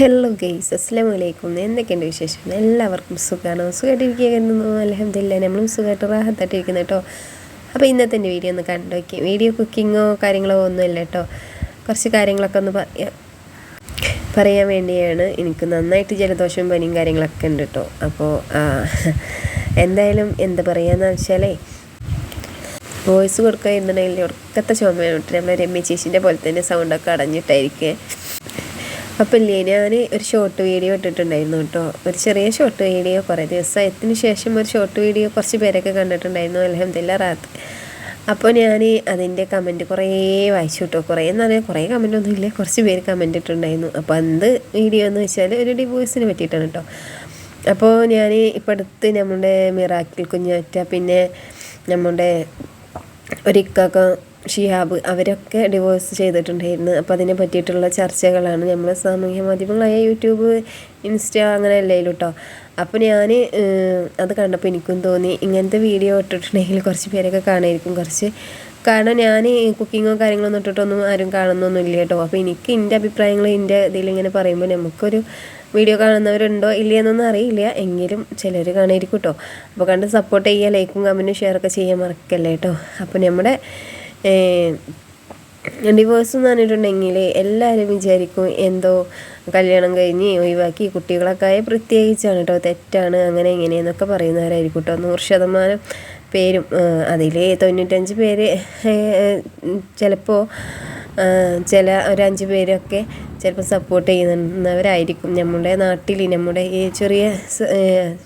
Hello guys അസ്സാം വലൈക്കും എന്തൊക്കെയുണ്ട് വിശേഷം എല്ലാവർക്കും സുഖമാണ് സുഖമായിട്ടിരിക്കുന്നു അലഹമില്ല നമ്മളും സുഖമായിട്ട് റാഹത്തായിട്ടിരിക്കുന്നു കേട്ടോ. അപ്പോൾ ഇന്നത്തെ എന്റെ വീഡിയോ ഒന്ന് കണ്ടു നോക്കി. വീഡിയോ കുക്കിങ്ങോ കാര്യങ്ങളോ ഒന്നുമില്ല കേട്ടോ. കുറച്ച് കാര്യങ്ങളൊക്കെ ഒന്ന് പറയാം പറയാൻ വേണ്ടിയാണ്. എനിക്ക് നന്നായിട്ട് ജലദോഷവും പനിയും കാര്യങ്ങളൊക്കെ ഉണ്ട് കേട്ടോ. അപ്പോൾ എന്തായാലും എന്താ പറയുകയെന്ന് വെച്ചാലേ വോയിസ് കൊടുക്കുക എന്നുണ്ടെങ്കിൽ ഉറക്കത്തെ ചുമയാണ് കേട്ടോ നമ്മളെ രമ്യ ചേച്ചിന്റെ പോലെ തന്നെ സൗണ്ടൊക്കെ അടഞ്ഞിട്ടായിരിക്കേ. അപ്പം ഇല്ലേ ഞാൻ ഒരു ഷോർട്ട് വീഡിയോ ഇട്ടിട്ടുണ്ടായിരുന്നു കേട്ടോ. ഒരു ചെറിയ ഷോർട്ട് വീഡിയോ കുറേ ദിവസത്തിന് ശേഷം ഒരു ഷോർട്ട് വീഡിയോ കുറച്ച് പേരൊക്കെ കണ്ടിട്ടുണ്ടായിരുന്നു അലഹമില്ല റാത്ത്. അപ്പോൾ ഞാൻ അതിന്റെ കമന്റ് കുറേ വായിച്ചു കേട്ടോ. കുറേ എന്ന് പറഞ്ഞാൽ കുറേ കമന്റ് ഒന്നും ഇല്ല കുറച്ച് പേര് കമന്റ് ഇട്ടിട്ടുണ്ടായിരുന്നു. അപ്പോൾ എന്ത് വീഡിയോ എന്ന് വെച്ചാൽ ഒരു ഡിവോഴ്സിനെ പറ്റിയിട്ടാണ് കേട്ടോ. അപ്പോൾ ഞാൻ ഇപ്പം അടുത്ത് നമ്മുടെ മിറാക്കിൽ കുഞ്ഞാറ്റ പിന്നെ നമ്മുടെ ഒരിക്കൊക്കെ ഷിഹാബ് അവരൊക്കെ ഡിവോഴ്സ് ചെയ്തിട്ടുണ്ടായിരുന്നു. അപ്പോൾ അതിനെ പറ്റിയിട്ടുള്ള ചർച്ചകളാണ് നമ്മൾ സാമൂഹ്യ മാധ്യമങ്ങളായ യൂട്യൂബ് ഇൻസ്റ്റ അങ്ങനെ അല്ലേലും കേട്ടോ അപ്പോൾ ഞാൻ അത് കണ്ടപ്പോൾ എനിക്കും തോന്നി ഇങ്ങനത്തെ വീഡിയോ ഇട്ടിട്ടുണ്ടെങ്കിൽ കുറച്ച് പേരൊക്കെ കാണായിരിക്കും കുറച്ച് കാരണം ഞാൻ കുക്കിങ്ങോ കാര്യങ്ങളൊന്നും ഇട്ടിട്ടൊന്നും ആരും കാണുന്നൊന്നുമില്ല കേട്ടോ അപ്പോൾ എനിക്ക് എന്റെ അഭിപ്രായങ്ങൾ എന്റെ ഇതിലിങ്ങനെ പറയുമ്പോൾ നമുക്കൊരു വീഡിയോ കാണുന്നവരുണ്ടോ ഇല്ലയെന്നൊന്നും അറിയില്ല. എങ്കിലും ചിലർ കാണായിരിക്കും കേട്ടോ അപ്പോൾ കണ്ട് സപ്പോർട്ട് ചെയ്യുക ലൈക്കും കമന്റും ഷെയറൊക്കെ ചെയ്യാൻ മറക്കല്ലേ കേട്ടോ അപ്പോൾ നമ്മുടെ ഡിവോഴ്സ് എന്ന് പറഞ്ഞിട്ടുണ്ടെങ്കിൽ എല്ലാവരും വിചാരിക്കും എന്തോ കല്യാണം കഴിഞ്ഞ് ഒഴിവാക്കി കുട്ടികളൊക്കെ ആയ പ്രത്യേകിച്ചാണ് കേട്ടോ തെറ്റാണ് അങ്ങനെ ഇങ്ങനെയെന്നൊക്കെ പറയുന്നവരായിരിക്കും കേട്ടോ നൂറ് ശതമാനം പേരും അതിൽ തൊണ്ണൂറ്റഞ്ച് പേര് ചിലപ്പോൾ ചില ഒരു അഞ്ച് പേരൊക്കെ ചിലപ്പോൾ സപ്പോർട്ട് ചെയ്യുന്നവരായിരിക്കും. നമ്മുടെ നാട്ടിൽ നമ്മുടെ ഈ ചെറിയ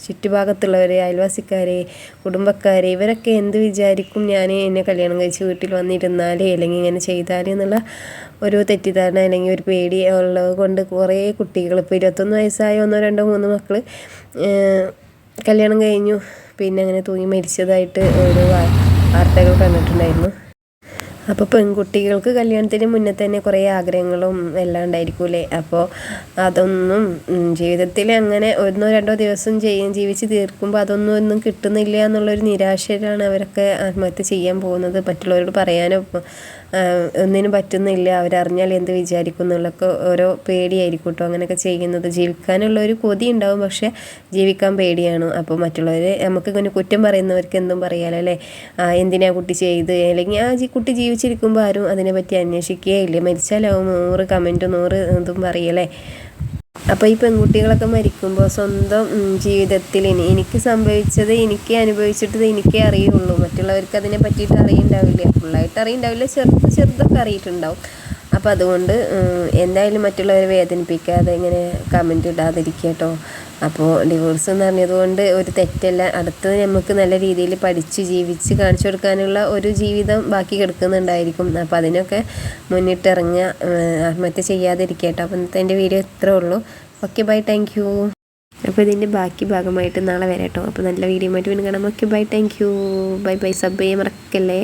ചുറ്റുഭാഗത്തുള്ളവരെ അയൽവാസിക്കാരെ കുടുംബക്കാരെ ഇവരൊക്കെ എന്ത് വിചാരിക്കും ഞാൻ എന്നെ കല്യാണം കഴിച്ച് വീട്ടിൽ വന്നിരുന്നാലേ അല്ലെങ്കിൽ ഇങ്ങനെ ചെയ്താൽ എന്നുള്ള ഒരു തെറ്റിദ്ധാരണ അല്ലെങ്കിൽ ഒരു പേടി ഉള്ളത് കൊണ്ട് കുറേ കുട്ടികൾ ഇപ്പോൾ ഇരുപത്തൊന്ന് വയസ്സായ ഒന്നോ രണ്ടോ മൂന്നോ മക്കൾ കല്യാണം കഴിഞ്ഞു. പിന്നെ അങ്ങനെ തൂങ്ങി മരിച്ചതായിട്ട് ഒരു വാർത്തകൾ കണ്ടിട്ടുണ്ടായിരുന്നു. അപ്പോൾ പെൺകുട്ടികൾക്ക് കല്യാണത്തിന് മുന്നേ തന്നെ കുറേ ആഗ്രഹങ്ങളും എല്ലാം ഉണ്ടായിരിക്കൂലേ അപ്പോൾ അതൊന്നും ജീവിതത്തിൽ അങ്ങനെ ഒന്നോ രണ്ടോ ദിവസം ചെയ്യും ജീവിച്ച് തീർക്കുമ്പോൾ അതൊന്നും ഒന്നും കിട്ടുന്നില്ല എന്നുള്ളൊരു നിരാശയിലാണ് അവരൊക്കെ ആത്മഹത്യ ചെയ്യാൻ പോകുന്നത്. മറ്റുള്ളവരോട് പറയാനോ ഒന്നിനും പറ്റുന്നില്ല. അവരറിഞ്ഞാൽ എന്ത് വിചാരിക്കും എന്നുള്ളൊക്കെ ഓരോ പേടിയായിരിക്കും കേട്ടോ. അങ്ങനെയൊക്കെ ചെയ്യുന്നത്. ജീവിക്കാനുള്ള ഒരു കൊതി ഉണ്ടാവും. പക്ഷേ ജീവിക്കാൻ പേടിയാണ്. അപ്പോൾ മറ്റുള്ളവരെ നമുക്ക് ഇങ്ങനെ കുറ്റം പറയുന്നവർക്ക് എന്തും പറയാലോ അല്ലേ? എന്തിനാ കുട്ടി ചെയ്ത്? അല്ലെങ്കിൽ ആ കുട്ടി ജീവിച്ചിരിക്കുമ്പോൾ ആരും അതിനെപ്പറ്റി അന്വേഷിക്കുകയില്ല. മരിച്ചാലാവും നൂറ് കമന്റ് നൂറ് ഇതും പറയല്ലേ? അപ്പോൾ ഈ പെൺകുട്ടികളൊക്കെ മരിക്കുമ്പോൾ സ്വന്തം ജീവിതത്തിൽ എനിക്ക് സംഭവിച്ചത് എനിക്ക് അനുഭവിച്ചിട്ട് എനിക്കേ അറിയുള്ളൂ. മറ്റുള്ളവർക്ക് അതിനെ പറ്റിയിട്ട് അറിയുണ്ടാവില്ല. ഫുള്ളായിട്ട് അറിയുണ്ടാവില്ല. ചെറുത് ചെറുതൊക്കെ അറിയിട്ടുണ്ടാവും. അപ്പോൾ അതുകൊണ്ട് എന്തായാലും മറ്റുള്ളവരെ വേദനിപ്പിക്കാതെ ഇങ്ങനെ കമന്റ് ഇടാതിരിക്കുക കേട്ടോ. അപ്പോൾ ഡിവോഴ്സ് എന്ന് പറഞ്ഞതുകൊണ്ട് ഒരു തെറ്റല്ല. അടുത്തത് നമുക്ക് നല്ല രീതിയിൽ പഠിച്ച് ജീവിച്ച് കാണിച്ചു കൊടുക്കാനുള്ള ഒരു ജീവിതം ബാക്കി കിടക്കുന്നുണ്ടായിരിക്കും. അപ്പോൾ അതിനൊക്കെ മുന്നിട്ടിറങ്ങുക ആത്മഹത്യ ചെയ്യാതിരിക്കുക കേട്ടോ. അപ്പോൾ ഇന്നത്തെ എന്റെ വീഡിയോ ഇത്രേ ഉള്ളൂ. ഓക്കെ ബൈ താങ്ക് യു അപ്പോൾ ഇതിന്റെ ബാക്കി ഭാഗമായിട്ട് നാളെ വരാം കേട്ടോ. അപ്പോൾ നല്ല വീഡിയോ ആയിട്ട് വീണ്ടും കാണാം. Okay bye thank you bye bye sub ചെയ്യാൻ മറക്കല്ലേ?